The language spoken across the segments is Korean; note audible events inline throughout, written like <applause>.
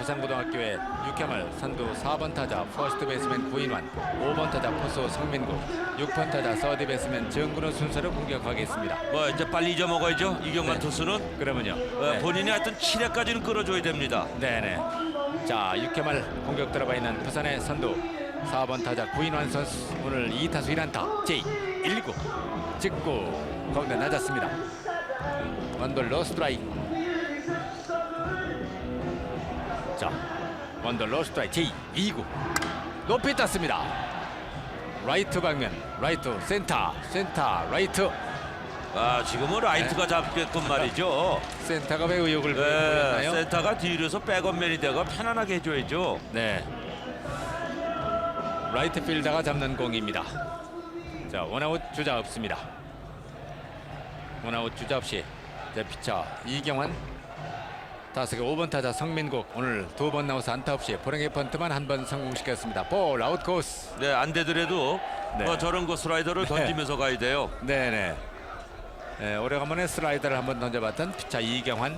부산고등학교의 육회말 선두 4번 타자 퍼스트 베이스맨 구인환 5번 타자 포수 성민구 6번 타자 서드 베이스맨 정근호 순서로 공격하겠습니다. 뭐 이제 빨리 잊어먹어야죠. 이경만 네. 투수는 그러면요. 어, 본인이 하여튼 7회까지는 끌어줘야 됩니다. 네네. 자, 6회 말 공격 들어가 있는 부산의 선두 4번 타자 구인환 선수 오늘 2타수 1안타 J 1구 찍고 가운데 낮았습니다. 원돌 로스트라이크 자, 원돌 로스트라이크 J 2구 높이 땄습니다. 라이트 방면 라이트 센터 센터 라이트 아 지금은 라이트가 잡겠건 말이죠. <laughs> 센터가 왜 의욕을 네, 보였나요? 센터가 뒤로서 백업맨이 되고 편안하게 해줘야죠. 네. 라이트 필더가 잡는 공입니다. 자, 원아웃 주자 없습니다. 원아웃 주자 없이 피차 이경환 타석의 5번 타자 성민국 오늘 두 번 나와서 안타 없이 불행의 번트만 한 번 성공시켰습니다. 볼 아웃 코스. 네, 안 되더라도 네. 뭐 저런 거 슬라이더를 던지면서 가야 돼요. 네네. 네, 오래간만에 슬라이더를 한번 던져봤던 피차 이경환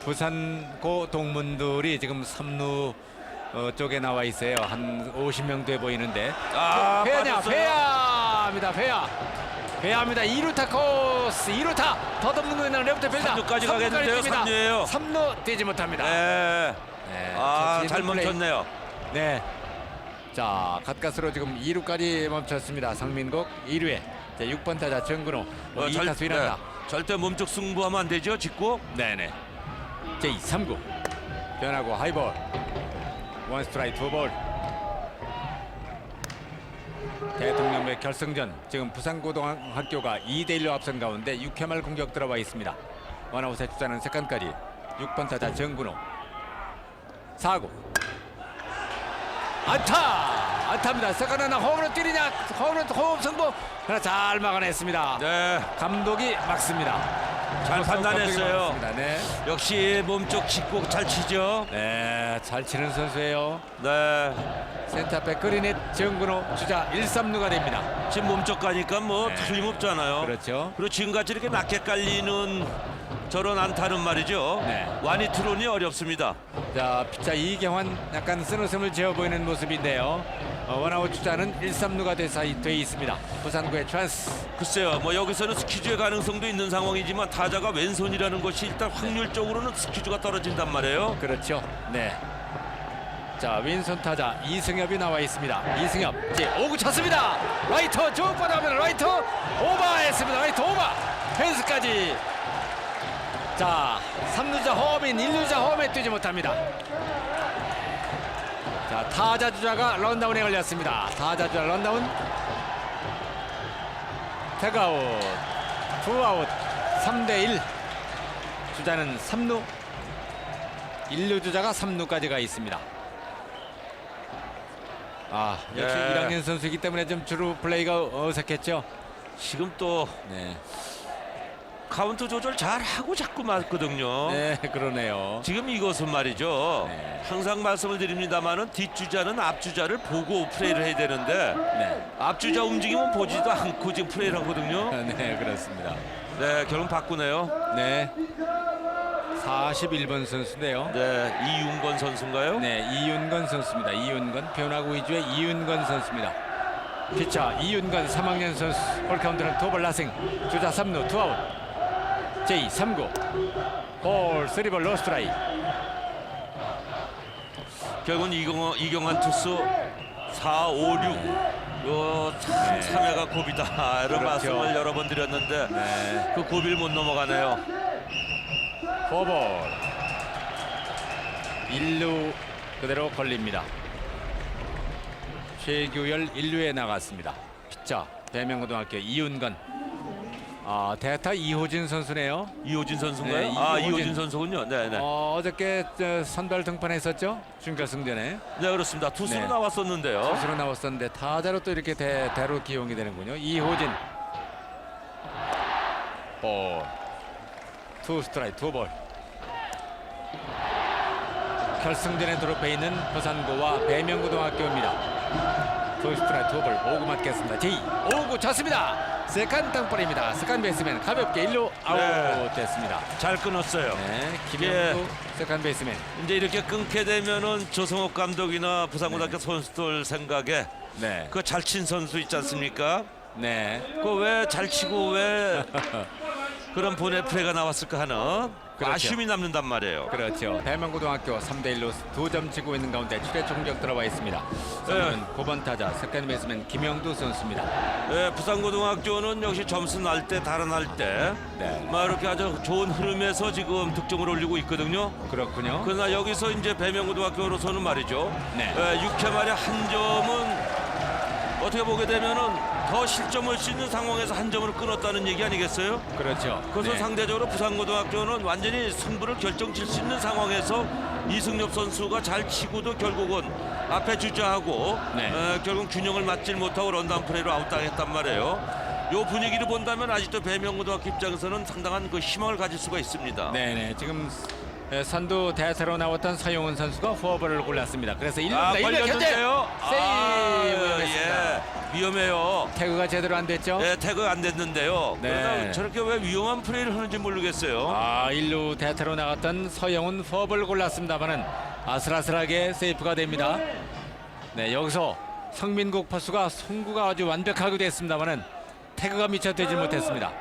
부산고 동문들이 지금 삼루 어, 쪽에 나와 있어요. 한 50명 돼 보이는데 아, 빠졌어요. 회야입니다 회야 회야입니다 2루타 코스 2루타 더듬는 거 있는 레프트 필더 삼루까지 가겠는데요, 삼루예요. 3루 뛰지 못합니다 네. 네, 아, 좋은 잘 플레이. 멈췄네요. 네. 자, 가까스로 지금 2루까지 멈췄습니다. 성민국 2루에 6번 타자 정근호 어, 절- 2타수 1안타. 절대 몸쪽 승부하면 안 되죠. 직구. 네네. 제 3구 변하고 하이볼 원 스트라이크 투볼 대통령배 결승전 지금 부산고등학교가 2대1로 앞선 가운데 6회 말 공격 들어와 있습니다. 원아웃의 주자는 세컨까지 6번 타자 정근호 4구 안타 안타입니다. 세컨 하나 홈으로 뛰느냐 홈으로 홈 승부 하나 잘 막아냈습니다. 네. 감독이 막습니다. 잘 판단했어요. 네. 역시 몸쪽 직구 잘 치죠. 네, 잘 치는 선수예요. 네. 센터백 그린의 정근호 주자 1, 3루가 됩니다. 지금 몸쪽 가니까 뭐 네. 틀림없잖아요. 그렇죠. 그리고 지금같이 이렇게 낮게 깔리는 저런 안타는 말이죠. 네. 와니트론이 어렵습니다. 자, 피자 이경환 약간 쓴웃음을 지어 보이는 모습인데요. 어, 원아웃 주자는 1, 3루가 돼, 있습니다. 부산구의 찬스. 글쎄요, 뭐 여기서는 스퀴즈의 가능성도 있는 상황이지만 타자가 왼손이라는 것이 일단 확률적으로는 스퀴즈가 떨어진단 말이에요. 그렇죠. 네. 자, 왼손 타자 이승엽이 나와 있습니다. 이승엽 이제 5구 쳤습니다. 라이터 쭉 뻗어가면 라이터 오버했습니다. 라이터 오버. 펜스까지. 자, 3루자 홈인 1루자 홈에 뛰지 못합니다. 자, 타자 주자가 런다운에 걸렸습니다. 타자 주자 런다운. 태그아웃. 투아웃. 3대 1. 주자는 3루. 1루 주자가 3루까지 가 있습니다. 아 역시 예. 1학년 선수이기 때문에 좀 주루 플레이가 어색했죠. 지금 또 네, 카운트 조절 잘 하고 자꾸 맞거든요. 네 그러네요. 지금 이것은 말이죠. 네. 항상 말씀을 드립니다만은 뒷주자는 앞주자를 보고 플레이를 해야 되는데 네, 앞주자 움직이면 보지도 않고 지금 플레이를 하거든요. 네 그렇습니다. 네, 결국 바꾸네요. 네, 41번 선수인데요. 네, 이윤건 선수인가요? 네, 이윤건 선수입니다. 이윤건 변화구 위주의 이윤건 선수입니다. 피차 이윤건 3학년 선수 홀카운트는 투볼 라싱 주자 3루 투아웃 제이 3구 볼 3볼 로스트라이 결국은 이경환, 이경환 투수 4, 5, 6. 요 참, 네. 3회가 고비다. 이런 그렇죠. 말씀을 여러 번 드렸는데 네, 그 고비를 못 넘어가네요. 포볼 1루 그대로 걸립니다. 최규열 1루에 나갔습니다. 피자 대명고등학교 이윤건 아 대타 이호진 선수네요. 이호진 선수인가요? 네, 아, 이호진. 이호진 선수군요. 네, 네. 어, 어저께 저 선발 등판했었죠 준결승전에 네, 그렇습니다. 투수로 네. 나왔었는데요. 선수로 나왔었는데 타자로 또 이렇게 대, 대로 기용이 되는군요. 이호진 볼, 투 스트라이크 두 볼. 결승전에 드롭해 있는 부산고와 배명고등학교입니다. 투스트라이크 투볼 5구 맞겠습니다. 제이 5구 쳤습니다. 세컨 땅볼입니다. 세컨 베이스맨 가볍게 1루 아웃 네. 됐습니다. 잘 끊었어요. 네, 김영수 세컨 베이스맨. 이제 이렇게 끊게 되면은 조성욱 감독이나 부산고등학교 선수들 생각에 네, 그 잘 친 선수 있지 않습니까? 네, 그 왜 잘 치고 왜 그런 본의 플레이가 나왔을까 하는 그 그렇죠. 아쉬움이 남는단 말이에요. 그렇죠. 대만고등학교 3대 1로 두 점 지고 있는 가운데 7회 총격 들어와 있습니다. 선수는 9번 타자 세컨 베이스맨 김영두 선수입니다. 예, 부산고등학교는 역시 점수 날 때 달아날 때 네, 막 이렇게 아주 좋은 흐름에서 지금 득점을 올리고 있거든요. 그렇군요. 그러나 여기서 이제 배명고등학교로서는 말이죠. 네. 예, 6회 말에 한 점은 어떻게 보게 되면은 더 실점할 수 있는 상황에서 한 점을 끊었다는 얘기 아니겠어요? 그렇죠. 그래서 네. 상대적으로 부산고등학교는 완전히 승부를 결정질 수 있는 상황에서 이승엽 선수가 잘 치고도 결국은 앞에 주저하고 네. 에, 결국 균형을 맞질 못하고 런다운 플레이로 아웃당했단 말이에요. 요 분위기를 본다면 아직도 배명고등학교 입장에서는 상당한 그 희망을 가질 수가 있습니다. 네네 지금 에, 선두 대세로 나왔던 서용훈 선수가 후어버를 골랐습니다. 그래서 1루 아, 1루 현재 걸렸는데요. 세이브였습니다. 아, 예. 위험해요. 태그가 제대로 안 됐죠? 예, 태그 안 됐는데요. 네. 그러나 저렇게 왜 위험한 플레이를 하는지 모르겠어요. 아 1루 대타로 나갔던 서영훈 후어버를 골랐습니다만은 아슬아슬하게 세이프가 됩니다. 네 여기서 성민국 포수가 송구가 아주 완벽하게 됐습니다만은 태그가 미처 되지 못했습니다.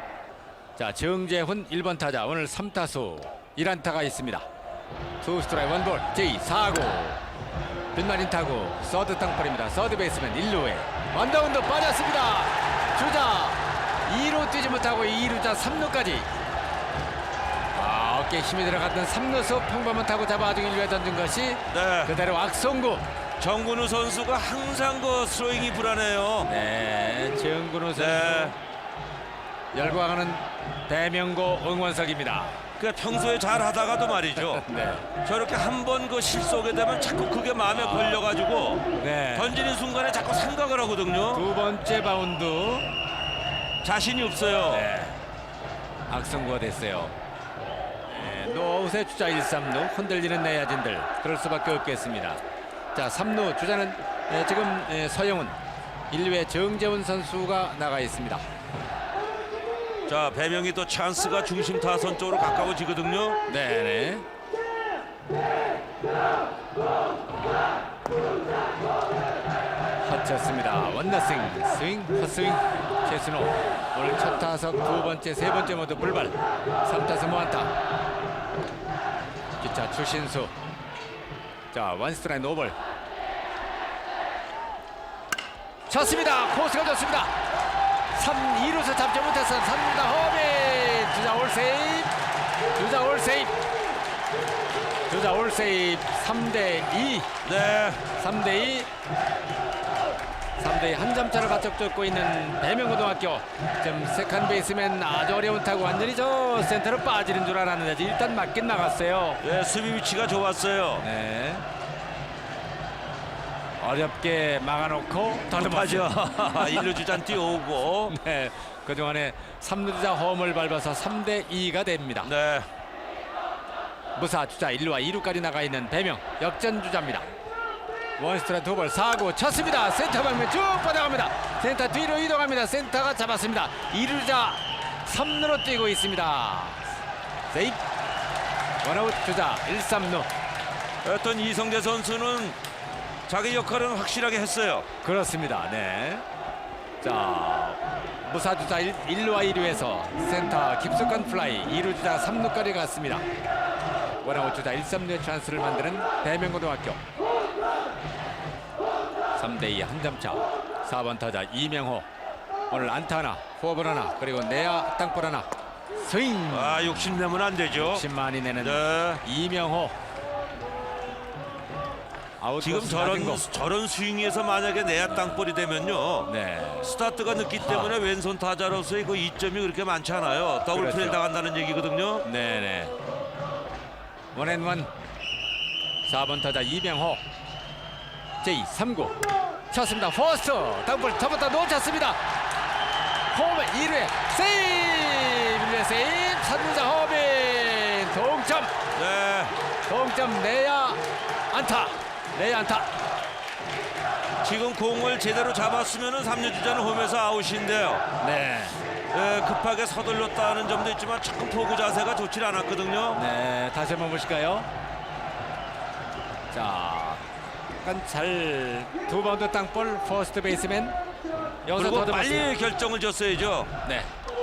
자 정재훈 1번 타자 오늘 3타수 1안타가 있습니다. 투 스트라이크 원볼 제이 4구 빈마린 타구 서드 땅볼입니다. 서드 베이스맨 1루에 원다운도 빠졌습니다. 주자 2루 뛰지 못하고 2루자 3루까지 아, 어깨에 힘이 들어갔던 3루수 평범한 타구 잡아주기 위해 던진 것이 네. 그대로 악송구 정근우 선수가 항상 그 스로잉이 불안해요. 네 정근우 선수 네. 열광하는 대명고 응원석입니다. 그 평소에 잘 하다가도 말이죠. <laughs> 네. 저렇게 한 번 그 실속에 되면 자꾸 그게 마음에 걸려가지고 네. 던지는 순간에 자꾸 생각을 하거든요. 두 번째 바운드 자신이 없어요. 네. 악성구가 됐어요. 네, 노아웃의 주자 1, 3루 흔들리는 내야진들 그럴 수밖에 없겠습니다. 자 3루 주자는 예, 지금 예, 서영훈 1루에 정재훈 선수가 나가 있습니다. 자 배명이 또 찬스가 중심 타선 쪽으로 가까워지거든요. 네네. 헛쳤습니다. 원너싱 스윙 헛스윙. 최순호 오늘 첫 타석 두 번째 세 번째 모두 불발. 3타석 무안타 기차 추신수. 자 원스트라이 노볼. 쳤습니다. 코스가 좋습니다 3 2루서 잡지 못해서 3루다 허빈 주자 올 세이프 주자 올 세이프 주자 올 세이프 3대 2 네. 3대 2 3대 2 한 점 차를 바짝 쫓고 있는 대명고등학교. 지금 세컨 베이스맨 아주 어려운 타고 완전히 저 센터로 빠지는 줄 알았는데 일단 맞긴 나갔어요. 예, 수비 위치가 좋았어요. 네 어렵게 막아놓고. 더듬하죠 <laughs> 일루 주잔 뛰어오고. <laughs> 네, 그동안에 3루 주자 홈을 밟아서 3대 2가 됩니다 네. 무사 주자 1루와 2루까지 나가 있는 배명 역전 주자입니다. 원스트라 두볼 사구 쳤습니다. 센터 방면 쭉 뻗어갑니다. 센터 뒤로 이동합니다. 센터가 잡았습니다. 2루자 3루로 뛰고 있습니다. 세이프 원아웃 주자 1, 3루 어떤 이성대 선수는 자기 역할은 확실하게 했어요. 그렇습니다. 네. 자 무사 주자 1, 1루와 2루에서 센터 깊숙한 플라이 2루 주자 3루까지 갔습니다. 원아웃 주자 1, 3루의 찬스를 만드는 대명고등학교 3대2 한 점 차 4번 타자 이명호 오늘 안타 하나 포볼 하나 그리고 내야 땅볼 하나 스윙 아, 욕심 내면 안 되죠. 10만이 내는 네. 이명호 지금 저런 거. 저런 스윙에서 만약에 내야 땅볼이 되면요. 네. 스타트가 늦기 때문에 왼손 타자로서의 그 이점이 그렇게 많지 않아요. 더블 그렇죠. 플레이 당한다는 얘기거든요. 네네. 원앤원 4번 타자 이병호. 제2 3구. 쳤습니다. 포스트. 땅볼 터부터 놓쳤습니다. 홈에 1회 세이브. 1회 세이브. 3루자 허빈 동점. 네. 동점 내야 안타 내야 안타 지금 공을 제대로 잡았으면 3루 주자는 홈에서 아웃인데요. 네. 예, 급하게 서둘렀다는 점도 있지만 조금 포구 자세가 좋질 않았거든요. 네, 다시 한번 보실까요? 자, 약간 잘 두 바운드 땅볼 퍼스트 베이스맨 여기서 그리고 더듬었습니다. 빨리 결정을 줬어야죠. 네.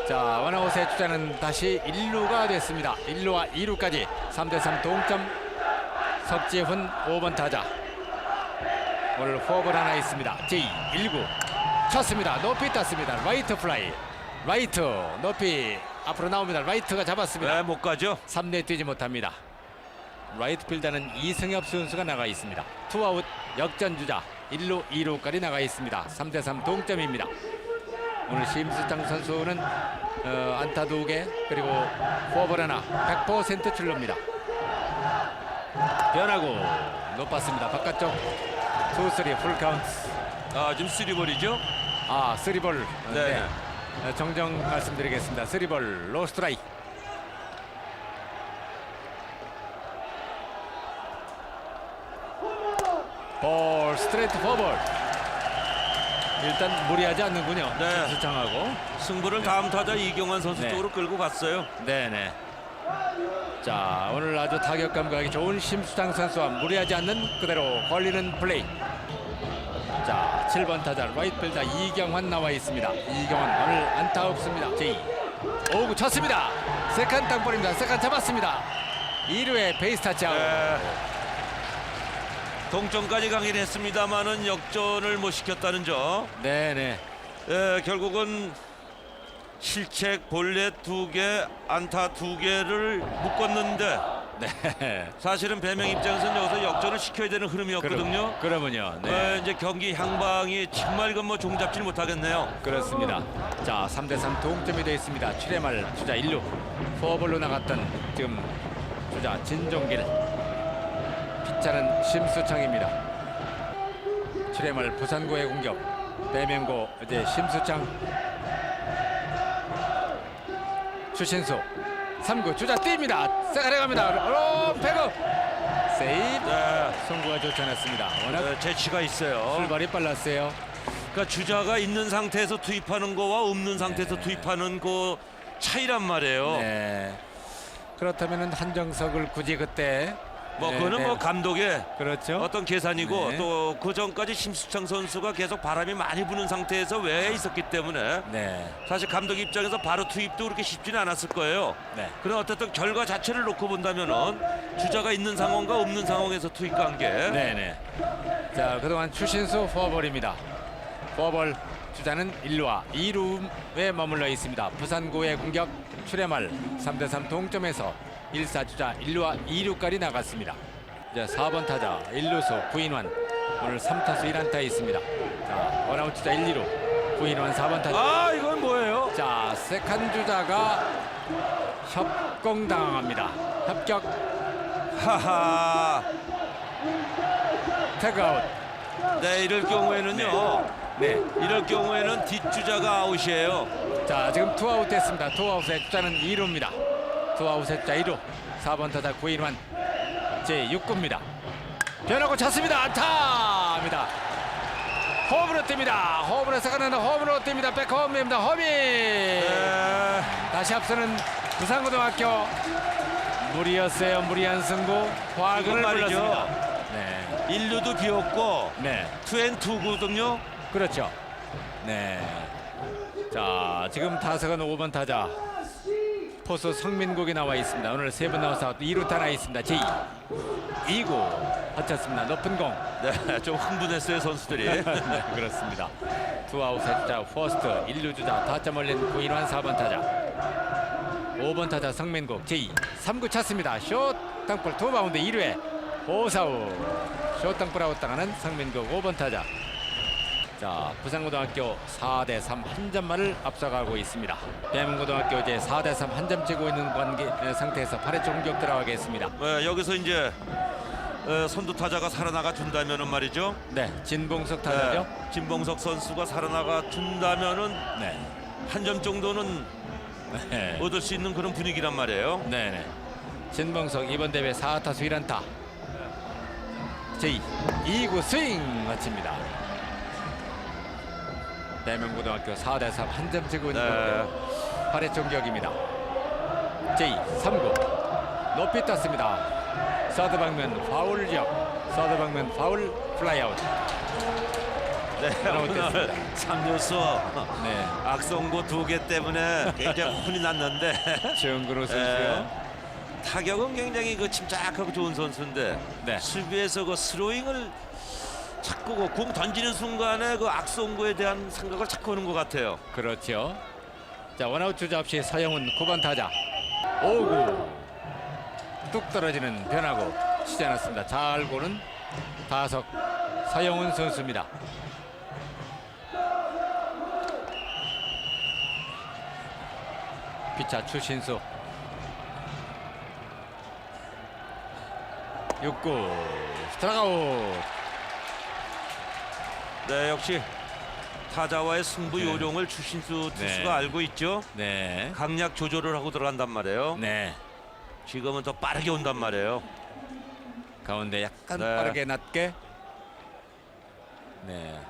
자, 원아웃의 주자는 다시 1루가 됐습니다. 1루와 2루까지 3대3 동점. 석지훈 5번 타자. 오늘 호흡을 하나 있습니다. 제1구 쳤습니다. 높이 땄습니다. 라이트 플라이. 라이트 높이 앞으로 나옵니다. 라이트가 잡았습니다. 네, 못 가죠. 3대 뛰지 못합니다. 라이트 필더는 이승엽 선수가 나가 있습니다. 투아웃 역전 주자 1루 2루까지 나가 있습니다. 3대 3 동점입니다. 오늘 심수창 선수는 어, 안타 두개 그리고 포볼 하나 100% 출루입니다. 변하고 높았습니다. 바깥쪽 투쓰리 풀 카운트. 아, 지금 쓰리볼이죠. 아 쓰리볼. 네. 어, 정정 말씀드리겠습니다. 쓰리볼 로스트라이. 볼 스트레이트 포볼. 일단 무리하지 않는군요. 네. 수창하고. 승부를 다음 타자 이경환 선수 네. 쪽으로 끌고 갔어요. 네네. 자 오늘 아주 타격 감각이 좋은 심수창 선수와 무리하지 않는 그대로 걸리는 플레이. 자 7번 타자 라이트필더 이경환 나와 있습니다. 이경환 오늘 안타 없습니다. 제이 오구 쳤습니다. 세컨 땅볼입니다. 세컨 잡았습니다. 2루에 베이스 타치아웃. 네. 동점까지 가긴 했습니다만은 역전을 못 시켰다는 점. 네네. 예, 결국은 실책 볼넷 두 개, 안타 두 개를 묶었는데 네. <laughs> 사실은 배명 입장에서는 여기서 역전을 시켜야 되는 흐름이었거든요. 그러, 면요 네. 예, 이제 경기 향방이 정말 이건 뭐 종잡질 못하겠네요. 그렇습니다. 자, 3대 3 동점이 되어 있습니다. 7회 말 주자 1루 포볼로 나갔던 지금 주자 진종길 피자는 심수창입니다. 7회 말 부산고의 공격 대명고 이제 심수창 추신수 3구 주자 뜁니다. 세가래 갑니다. 어, 배구 세이브 네, 송구가 좋지 않았습니다. 워낙 예, 재치가 있어요. 출발이 빨랐어요. 그러니까 주자가 있는 상태에서 투입하는 거와 없는 상태에서 투입하는 그 차이란 말이에요. 네. 그렇다면은 한정석을 굳이 그때 뭐 네, 그거는 네. 뭐 감독의 그렇죠. 어떤 계산이고 네. 또그 전까지 심수창 선수가 계속 바람이 많이 부는 상태에서 외에 있었기 때문에 네. 사실 감독 입장에서 바로 투입도 그렇게 쉽지는 않았을 거예요. 네. 그런 어쨌든 결과 자체를 놓고 본다면은 주자가 있는 상황과 없는 상황에서 투입 관계. 네, 네. 자, 그동안 추신수 포볼입니다. 포볼 주자는 1루와 2루에 머물러 있습니다. 부산고의 공격 출애말 3대 3 동점에서 1사 주자 1루와 2루까지 나갔습니다. 이제 4번 타자 1루수 구인환 오늘 3타수 1안타 있습니다. 자, 원아웃 주자 1, 2루 구인환 4번 타자 아 이건 뭐예요? 자, 세칸 주자가 협공당합니다. 합격 하하. 태그아웃. 네 이럴 경우에는요. 네. 이럴 경우에는 뒷주자가 아웃이에요. 자, 지금 투아웃 됐습니다. 투아웃의 주자는 2루입니다. 투아웃의 주자 2루. 4번 타자 구인환 제 6구입니다. 변하고 찼습니다. 안타입니다. 홈으로 뜁니다. 홈으로 세컨드 홈으로 뜁니다. 백홈입니다. 홈이 네. 다시 앞서는 부산고등학교 무리였어요. 무리한 승부. 화근을. 불렀습니다. 네. 1루도 비었고 네. 투앤투거든요. 그렇죠. 네. 자, 지금 타석은 5번 타자. 포수 성민국이 나와 있습니다. 오늘 세 분 나와서 2루타 나 있습니다. 제2. 2구 허쳤습니다. 높은 공. 네, <laughs> 좀 흥분했어요 선수들이. <laughs> 네, 그렇습니다. 투아웃 세자 포스트 1루 주자 다점 올린 구인환 4번 타자. 5번 타자 성민국 제2. 3구 찼습니다. 숏 땅볼 투 바운드 1루에 오사우. 숏 땅볼 아웃 당하는 성민국 5번 타자. 자, 부산고등학교 4대 3 한 점만을 앞서가고 있습니다. 대문고등학교 이제 4대 3 한점 치고 있는 관계 에, 상태에서 8회 공격 들어가겠습니다. 네, 여기서 이제 어, 선두 타자가 살아나가 준다면은 말이죠. 네, 진봉석 타자죠. 네, 진봉석 선수가 살아나가 준다면은 네. 한 점 정도는 네. 얻을 수 있는 그런 분위기란 말이에요. 네 네. 진봉석 이번 대회 4타수 1안타. 제2 2구 스윙 마칩니다. 대명고등학교 4대 3 한 점 지고 있는 네. 8회 종격입니다. J 3구 높이 떴습니다. 서드 방면 파울 지역 서드 방면 파울 플라이아웃. 네. 오늘 3루수 네, 악성고 두 개 때문에 굉장히 <laughs> 혼이 났는데 정근호 예, 선수요. 타격은 굉장히 그 침착하고 좋은 선수인데 네. 수비에서 그 스로잉을 자꾸 그 공 던지는 순간에 그 악성고에 대한 생각을 자꾸 하는 것 같아요. 그렇죠. 자 원아웃 주자 없이 서영훈 9번 타자. 오구 뚝 떨어지는 변화구 치지 않았습니다. 잘 고는 다석 서영훈 선수입니다. 피차 추신수 6구 스트라가웃 네, 역시 타자와의 승부 네. 요령을 추신수 네. 투수가 알고 있죠. 네. 강약 조절을 하고 들어간단 말이에요. 네. 지금은 더 빠르게 온단 말이에요. 가운데 약간 네. 빠르게 낮게 네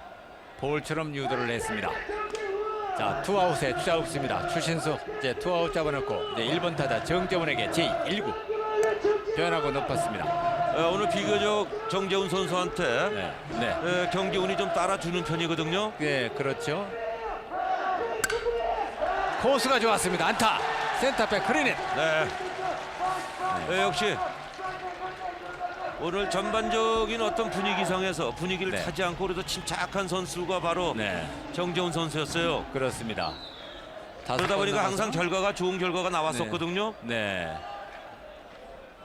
볼처럼 유도를 했습니다. 자 투아웃에 주자 없습니다. 추신수 이제 투아웃 잡아놓고 이제 1번 타자 정재훈에게 제1구 변하고 높았습니다. 어, 오늘 비교적 정재훈 선수한테 네, 네, 에, 경기 운이 좀 따라주는 편이거든요. 네 그렇죠. 코스가 좋았습니다. 안타 센터백 크리넷 네. 네, 역시 오늘 전반적인 어떤 분위기상에서 분위기를 네. 타지 않고 그래도 침착한 선수가 바로 네 정재훈 선수였어요. 그렇습니다. 다섯 그러다 번 보니까 항상 결과가 좋은 결과가 나왔었거든요. 네.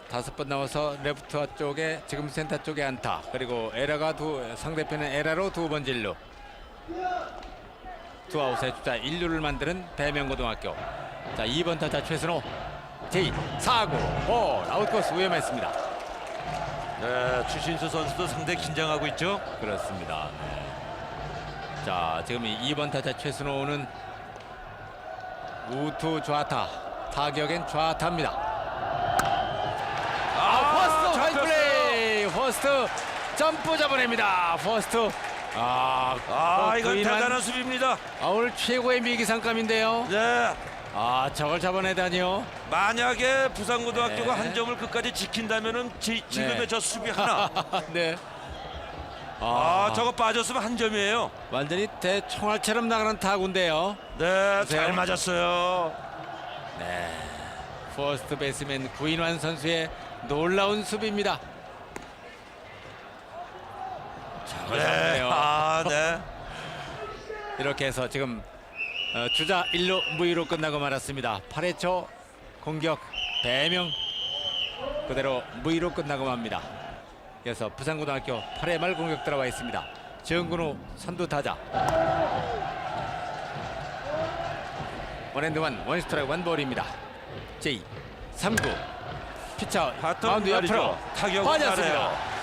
다섯 번 나와서 레프트 쪽에 지금 센터 쪽에 안타. 그리고 에라가 두 상대편은 에라로 두 번 진루 두 아웃의 주자 1루를 만드는 대명고등학교. 자 2번 타자 최선호. 제이 4구 볼 아웃코스 위험했습니다. 네, 추신수 선수도 상당히 긴장하고 있죠. 그렇습니다. 네. 자 지금 이 2번 타자 최선호는 우투 좌타 타격엔 좌타입니다 아, 퍼스트 화이트 플레이 퍼스트 점프 잡아냅니다 퍼스트 아, 아, 어, 이건 부인한- 대단한 수비입니다. 아, 오늘 최고의 미기상감인데요 네. 아 저걸 잡아내다니요 만약에 부산고등학교가 네. 한 점을 끝까지 지킨다면은 지, 지금의 네. 저 수비 하나 <laughs> 네. 아, 저거 빠졌으면 한 점이에요. 완전히 대총알처럼 나가는 타구인데요 네, 보세요. 잘 맞았어요. 네 퍼스트 베이스맨 구인환 선수의 놀라운 수비입니다 네, 잡네요 아, 네. 이렇게 해서 지금 어, 주자 1루 무위로 끝나고 말았습니다. 8회 초 공격 대명 그대로 무위로 끝나고 맙니다. 그래서 부산고등학교 8회 말 공격 들어와 있습니다. 정근우 선두 타자. 원앤드 원 원스트라이크 원볼입니다. J 3구 피차 하튼 마운드 옆으로. 타격은 빠졌습니다. 잘해요.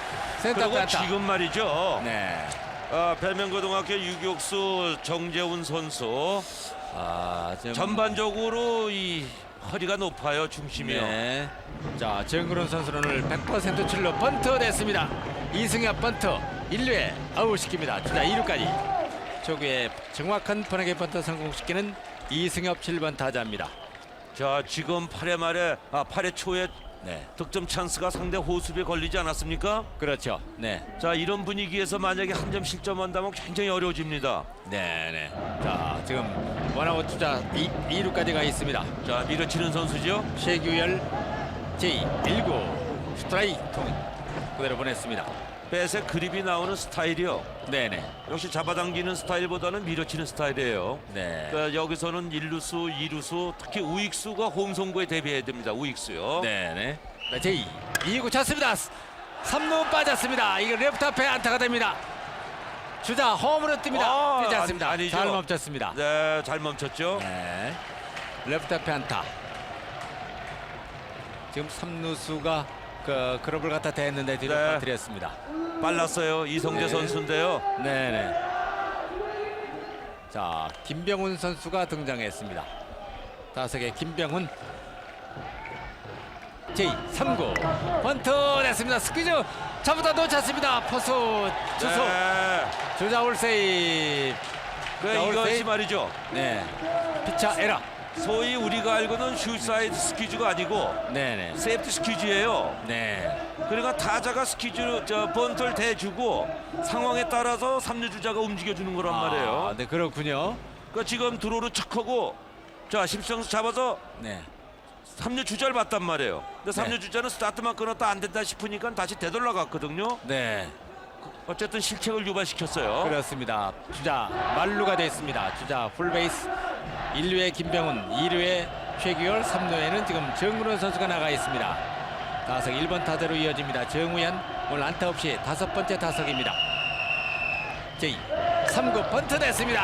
센터 그리고 안타. 지금 말이죠. 네. 아, 배명고등학교 유격수 정재훈 선수 아, 지금 전반적으로 이 허리가 높아요 중심이요. 네. 자, 정근훈 선수는 오늘 100% 출루 번트 됐습니다. 이승엽 번트 1루에 아웃시킵니다. 주자 2루까지. 초구에 정확한 번역의 번트 성공시키는 이승엽 7번 타자입니다. 자 지금 8회 말에 아 8회 초에 네. 득점 찬스가 상대 호수비에 걸리지 않았습니까? 그렇죠. 네. 자 이런 분위기에서 만약에 한 점 실점한다면 굉장히 어려워집니다. 네, 네. 자, 지금 원아웃 주자 2, 2루까지 가 있습니다. 자 밀어치는 선수죠. 최규열 제1구 스트라이크 그대로 보냈습니다. 배에 그립이 나오는 스타일이요. 네, 네. 역시 잡아당기는 스타일보다는 밀어치는 스타일이에요. 네. 그러니까 여기서는 1루수, 2루수, 특히 우익수가 홈송구에 대비해야 됩니다. 우익수요. 네네. 네, 제이 이구 찼습니다. 3루 빠졌습니다. 이거 레프트 앞에 안타가 됩니다. 주자 홈으로 뜹니다. 아, 뛰지 않습니다. 아니- 아니죠. 잘 멈췄습니다. 네, 잘 멈췄죠. 네. 레프트 앞에 안타. 지금 3루수가 그 그럽을 갖다 대했는데 뒤로 네. 빠뜨렸습니다. 빨랐어요. 이성재 네. 선수인데요. 네네. 자 김병훈 선수가 등장했습니다. 다섯의 김병훈 제 3구 번트 냈습니다. 스퀴즈 잡다 놓쳤습니다. 포수 투수 네. 주자 올 세이브 그 자, 이것이 올세이. 말이죠. 네. 피차 에라. 소위 우리가 알고는 슈사이드 스퀴즈가 아니고 네네. 세이프티 스퀴즈예요. 네. 그러니까 타자가 스퀴즈 저 번트를 대주고 상황에 따라서 삼루 주자가 움직여주는 거란 말이에요. 아, 네 그렇군요. 그러니까 지금 드로를 척하고 자 심성수 잡아서 네. 삼루 주자를 봤단 말이에요. 근데 삼루 네. 주자는 스타트만 끊었다 안 된다 싶으니까 다시 되돌아갔거든요. 네. 어쨌든 실책을 유발시켰어요. 그렇습니다. 주자 말루가 됐습니다. 주자 풀베이스 1루에 김병훈, 2루에 최규열, 3루에는 지금 정근원 선수가 나가 있습니다. 타석 1번 타자로 이어집니다. 정우현 오늘 안타 없이 다섯 번째 타석입니다. 제 3구 번트 됐습니다.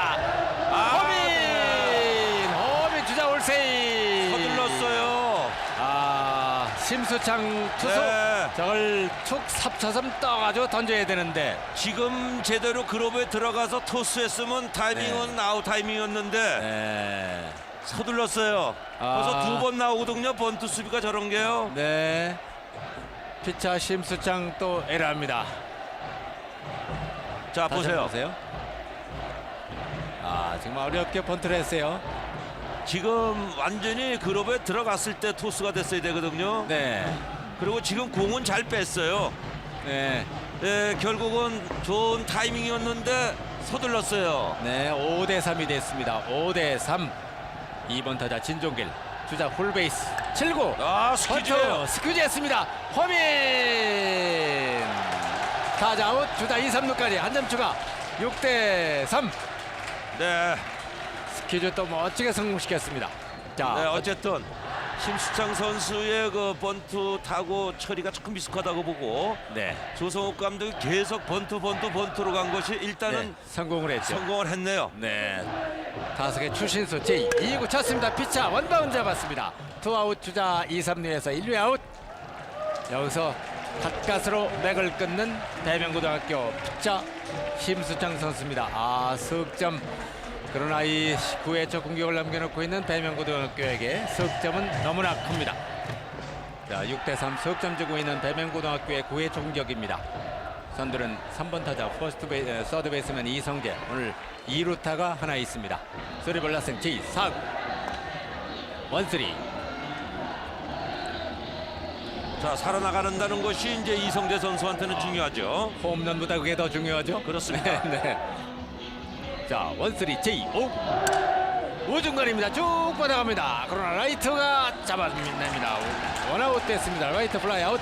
허민! 허민 주자 올세이! 서둘렀어요. 아 심수창 투수 네. 저걸 툭 삽차섬 떠가지고 던져야 되는데 지금 제대로 그로브에 들어가서 토스했으면 타이밍은 아웃 타이밍이었는데 네. 서둘렀어요. 아. 그래서 두번 나오거든요. 번트 수비가 저런 게요. 네. 피차 심수창 또 에라입니다. 자 다시 보세요. 한번 보세요. 아 정말 어렵게 번트를 했어요. 지금 완전히 그로브에 들어갔을 때 토스가 됐어야 되거든요. 네. 그리고 지금 공은 잘 뺐어요. 네. 네, 결국은 좋은 타이밍이었는데 서둘렀어요. 네. 5대 3이 됐습니다. 5대 3. 2번 타자 진종길. 주자 풀베이스 7구. 아 스퀴즈. 번트 스퀴즈 했습니다. 허민. 타자 아웃 주자 2, 3루까지 한 점 추가. 6대 3. 네, 스 퀴즈 또 멋지게 성공시켰습니다. 자, 네 어쨌든 심수창 선수의 그 번트 타고 처리가 조금 미숙하다고 보고 네. 조성욱 감독이 계속 번트 번트 번트로 간 것이 일단은 네, 성공을 했죠. 성공을 했네요. 네. 다섯의 추신수 제 2구 쳤습니다. 피차 원바운 잡았습니다. 투아웃 주자 2, 3루에서 1루 아웃. 여기서 가까스로 맥을 끊는 대명고등학교 피차 심수창 선수입니다. 아, 석점. 그러나 이 9회 첫 공격을 남겨놓고 있는 대명고등학교에게 석점은 너무나 큽니다. 자, 6대 3 석점 주고 있는 대명고등학교의 9회 초 공격입니다. 선들은 3번 타자 퍼스트 베이, 에, 서드 베이스맨 이성재 오늘 2루타가 하나 있습니다. 소리볼 라생 제 4구 원쓰리 자 살아나가는다는 것이 이제 이성대 선수한테는 중요하죠. 홈런보다 그게 더 중요하죠? 그렇습니다. <laughs> 네, 네. 자 원쓰리 제 5. 우중간입니다. 쭉 뻗어갑니다. 그러나 라이트가 잡아냅니다. 원아웃 됐습니다. 라이트 플라이 아웃.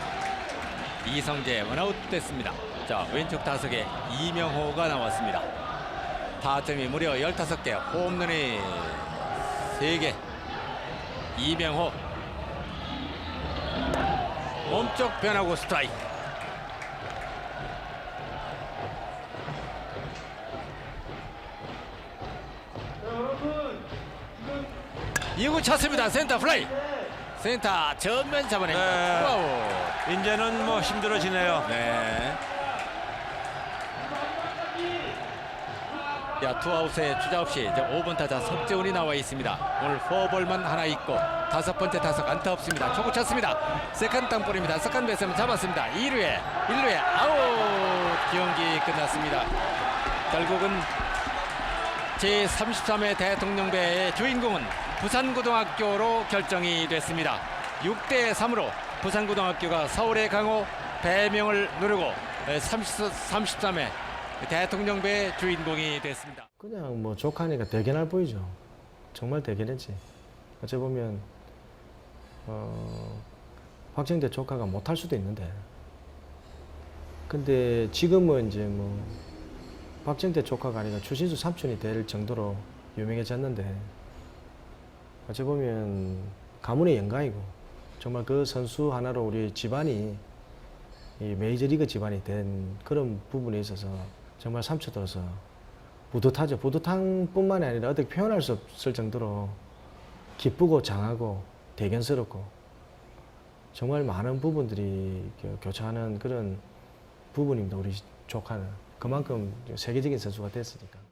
이성재 원아웃 됐습니다. 자 왼쪽 타석에 이명호가 나왔습니다. 타점이 무려 15개, 홈런이 3개. 이명호 몸쪽 변하고 스트라이크. 이구 찼습니다. 센터 플레이. 센터 전면 잡아냅니다. 네. 와우. 이제는 뭐 힘들어지네요. 네. 야 투아웃에 주자 없이 이제 5번 타자 석재훈이 나와 있습니다. 오늘 포볼만 하나 있고 다섯 번째 타석 안타 없습니다. 초구 찼습니다. 세컨 땅볼입니다. 세컨 베이스만 잡았습니다. 2루에 1루에 아웃 경기 끝났습니다. 결국은 제 33회 대통령배의 주인공은 부산고등학교로 결정이 됐습니다. 6대 3으로 부산고등학교가 서울의 강호 배명을 누르고 30, 33회 대통령배의 주인공이 됐습니다. 그냥 뭐 족하니까 대견할 보이죠. 정말 대견했지. 어찌 보면 어, 확정대 조카가 못할 수도 있는데. 근데 지금은 이제 뭐 박정대 조카가 아니라 추신수 삼촌이 될 정도로 유명해졌는데 어찌 보면 가문의 영광이고 정말 그 선수 하나로 우리 집안이 이 메이저리그 집안이 된 그런 부분에 있어서 정말 삼촌으로서 뿌듯하죠. 뿌듯함뿐만이 아니라 어떻게 표현할 수 없을 정도로 기쁘고 장하고 대견스럽고 정말 많은 부분들이 교- 교차하는 그런 부분입니다. 우리 조카는 그만큼 세계적인 선수가 됐으니까.